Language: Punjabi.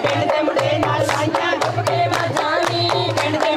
ਪਿੰਡ ਦੇ ਮੁੰਡੇ ਨਾਲ ਲਾਈਆਂ ਟੁੱਕੇ ਵਾ ਜਾਣੀ ਪਿੰਡ ਦੇ